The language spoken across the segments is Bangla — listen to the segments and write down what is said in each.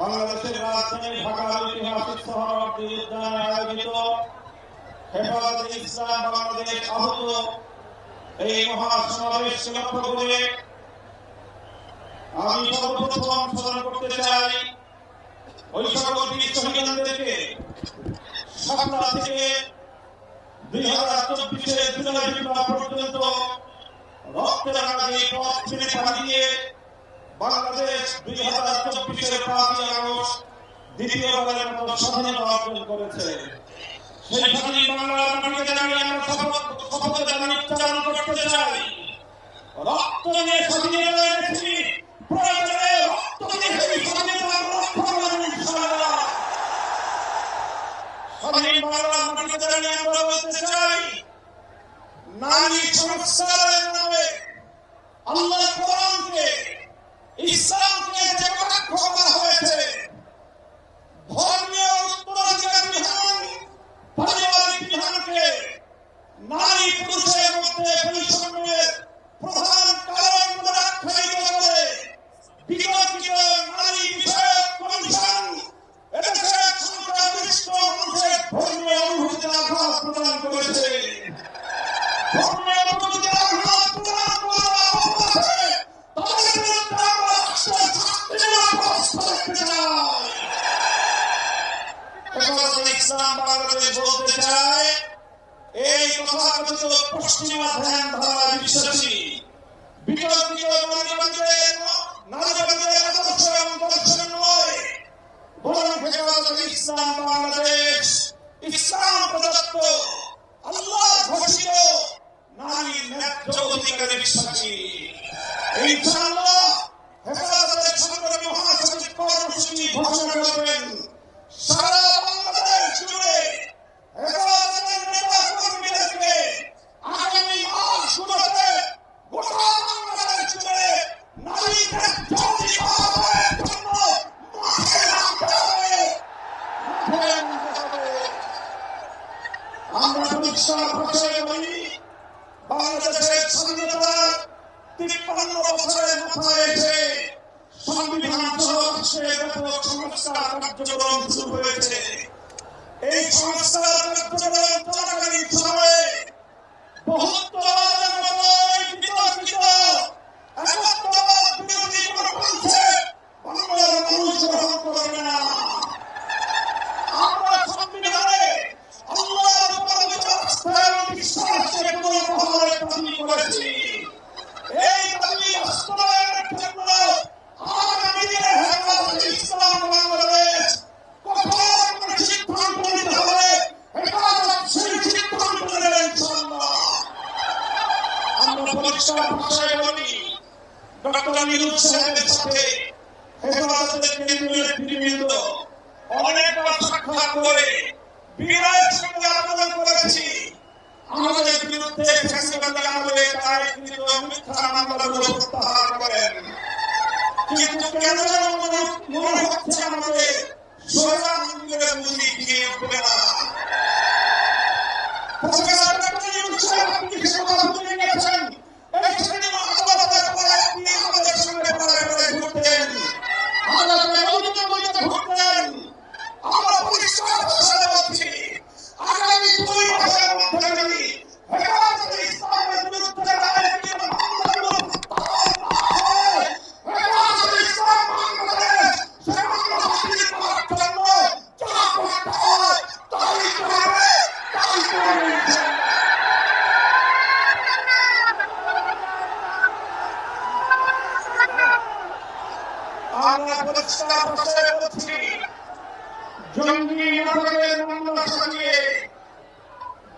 বাংলাদেশের রাজধানী ঢাকার ঐতিহাসিক সোহরাওয়ার্দী উদ্যানে আয়োজিত হেফাজতে ইসলাম বাংলাদেশ আহত এই মহাসমাবেশকে লক্ষ্য করে আমি সর্বপ্রথম স্মরণ করতে চাই ওই সকল বীর শহীদদেরকে থেকে দুই হাজার চব্বিশের জুলাই পর্যন্ত রক্তের আগে পথ ছেড়ে পাঠিয়ে বাংলাদেশ দুই হাজার চব্বিশের পাঁচই আগস্ট দ্বিতীয়বারের মতো স্বাধীনতা অর্জন করেছে। সেই স্বাধীন বাংলার মাটিতে দাঁড়িয়ে আমরা শপথ শপথে দাঁড়িয়ে উচ্চারণ করতে চাই, রক্ত দিয়ে স্বাধীনতা এনেছি, প্রয়োজনে রক্ত দিয়ে সেই স্বাধীনতা রক্ষা করবেন ইনশাআল্লাহ। স্বাধীন বাংলার মাটিতে দাঁড়িয়ে আমরা বলতে নারী সংস্কারের নামে আল্লাহ কোরআনকে ইসলামকে যে কটাক্ষ করা হয়েছে, ধর্মীয় উত্তরাধিকার বিধান, পারিবারিক বিধানকে নারী পুরুষের মধ্যে বৈষম্যের প্রধান কারণ বলে আখ্যায়িত করে বিতর্কিত নারী বিষয়ক কমিশন, এদেশের আমিরুল সাহেবের সাথে হেফাজতের কেন্দ্রীয় নেতৃবৃন্দ অনেকবার সাক্ষাৎ করে বিনয়ের সঙ্গে আলোচনা করেছি। আমাদের বিরুদ্ধে ফ্যাসিবাদী আমলে দায়েরকৃত মিথ্যা মামলাগুলো প্রত্যাহার করেন। কিন্তু কেন যেন মনে হচ্ছে আমাদের সোজা মন্দিরে বুঝি দিয়ে উঠবে না। আপনি সে কথা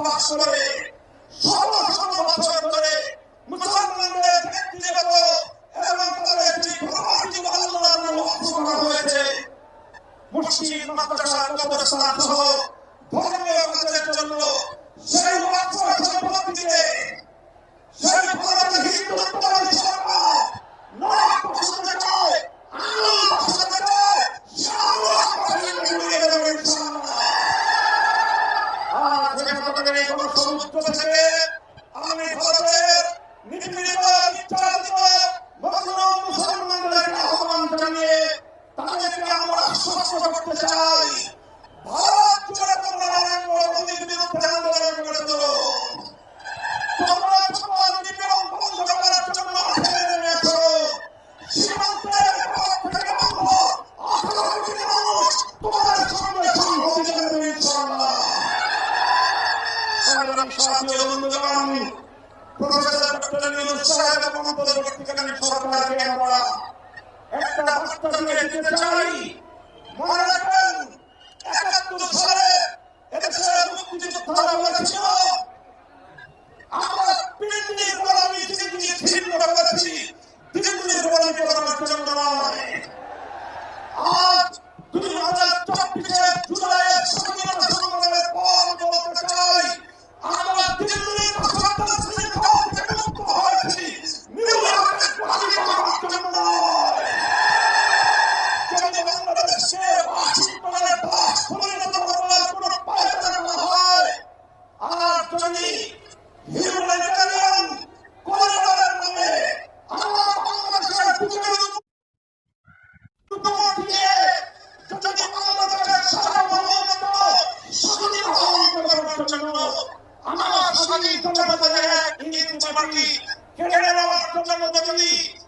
responsibility কোন General Abdullah Badri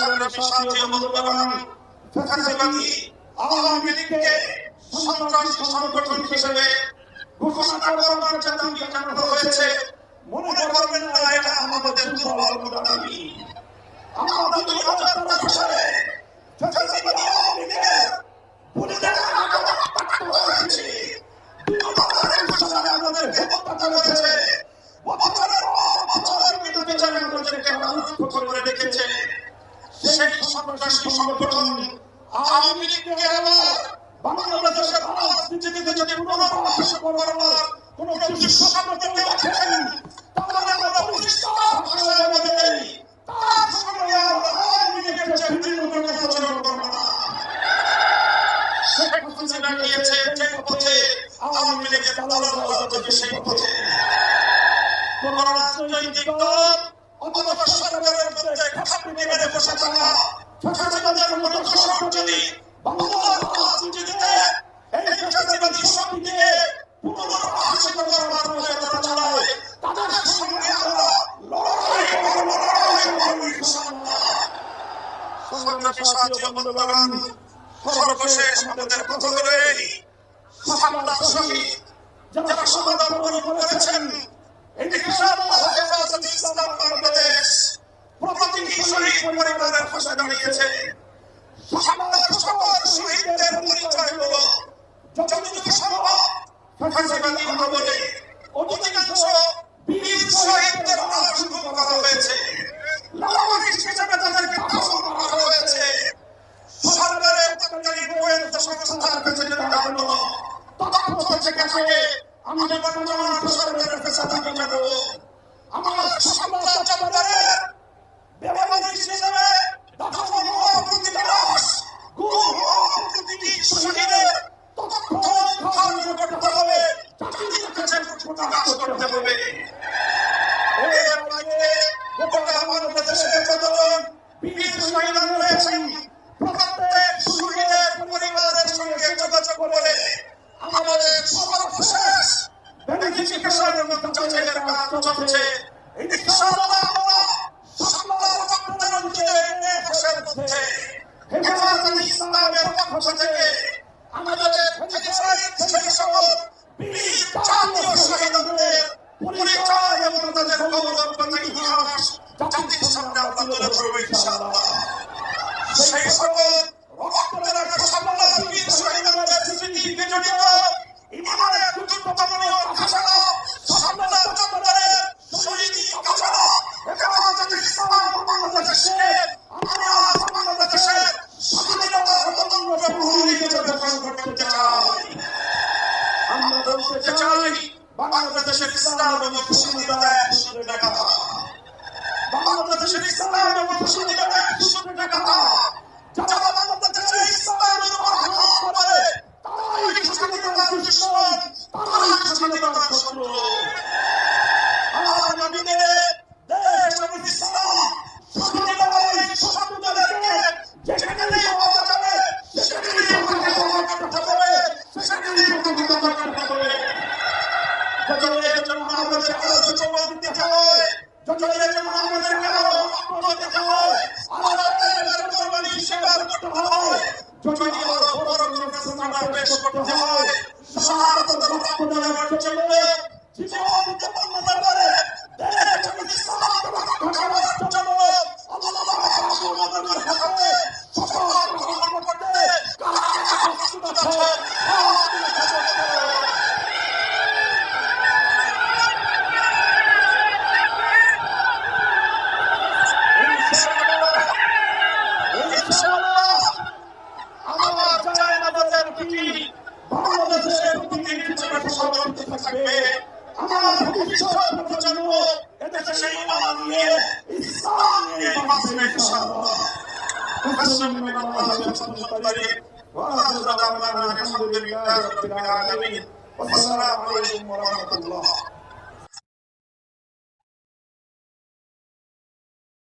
সংগ্রামের সাথী অবলম্বন ফ্যাসিবাদী আওয়ামী লীগকে সন্ত্রাসী সংগঠন হিসেবে ঘোষণা করবার জন্য বিকান্ত হয়েছে, মনে করবেন না, এটা আমাদের দুর্বল দাবি। আমাদের দুই হাজার দশ সালে ফ্যাসিবাদী আওয়ামী লীগের পুলিশের আঘাত হয়েছে। আমাদের হত্যা করেছে সন্ত্রাসী সংগঠন যদি পুনর্বাসন করার কোন দুঃস্বপ্ন কেউ দেখেন তাহলে আমরা পরিষ্কার ভাষায় আমাদের তার সঙ্গে আওয়ামী লীগের বিভিন্ন যে পথে রাজনৈতিক দল অথবা সরকারের মধ্যে খাটি মেরে বসে থাকা ফ্যাসিবাদের মতো দোষর যদি বাংলার রাজনীতিতে এই ফ্যাসিবাদী শক্তিকে সঙ্গে আমরা লড়াই করব লড়াই করব ইনশাআল্লাহ সংগ্রামী সাথী বন্ধুগণ সর্বশেষ আমাদের কথা হলো এই সামলার শহীদ যারা সমাধান করেছেন ইনশাআল্লাহ ইসলাম বাংলাদেশ। প্রতিটি শহীদ পরিবারের পাশে দাঁড়িয়েছে সামলার সকল শহীদদের পরিচয় হলো। যতটুকু সম্ভব ফ্যাসিবাদী আমলে অধিকাংশ বীর শহীদদের গুম করা হয়েছে লাশ হিসেবে তাদেরকে দাফন করা হয়েছে সরকারের তৎকালীন গোয়েন্দা সংস্থার পেছনে দাঁড়ানো তথ্য থেকে থাকে আমি বর্তমান সরকারের কাছে দাবি জানাব আমার সফলতা চত্বরের ব্যবহার হিসেবে দাফন হওয়া প্রতিটি লাশ গুম হওয়া প্রতিটি শহীদের তথ্য উদ্ধার করতে হবে জাতির কাছে প্রকাশ করতে হবে প্রত্যেক শহীদের পরিবারের সঙ্গে যোগাযোগ করে আমাদের সর্বশেষ বেনিফিকেশনের মতো চাচাইয়ের কাজ চলছে ইনশাআল্লাহ আমরা সামলার রক্তের মধ্যে দেশের মধ্যে হেফাজত ইসলামের পক্ষ থেকে বাংলাদেশের ইসলাম এবং মুসলিমরা এক সূত্রে গাঁথা বাংলাদেশের ইসলাম এবং মুসলিমরা এক সূত্রে গাঁথা যারা বাংলাদেশের ইসলামের উপর আঘাত করে, তারাই স্বাধীনতার দুশ্মন তারাই স্বাধীনতার শত্রু আগামী দিনে শাহাদাতের রক্ত দেওয়ার ভবিষ্যৎ প্রজন্ম এদেশে ইমান নিয়ে ইসলাম নিয়ে বাঁচবে ইনশাআল্লাহ وآخر دعوانا الحمد لله رب العالمين والسلام عليكم ورحمة الله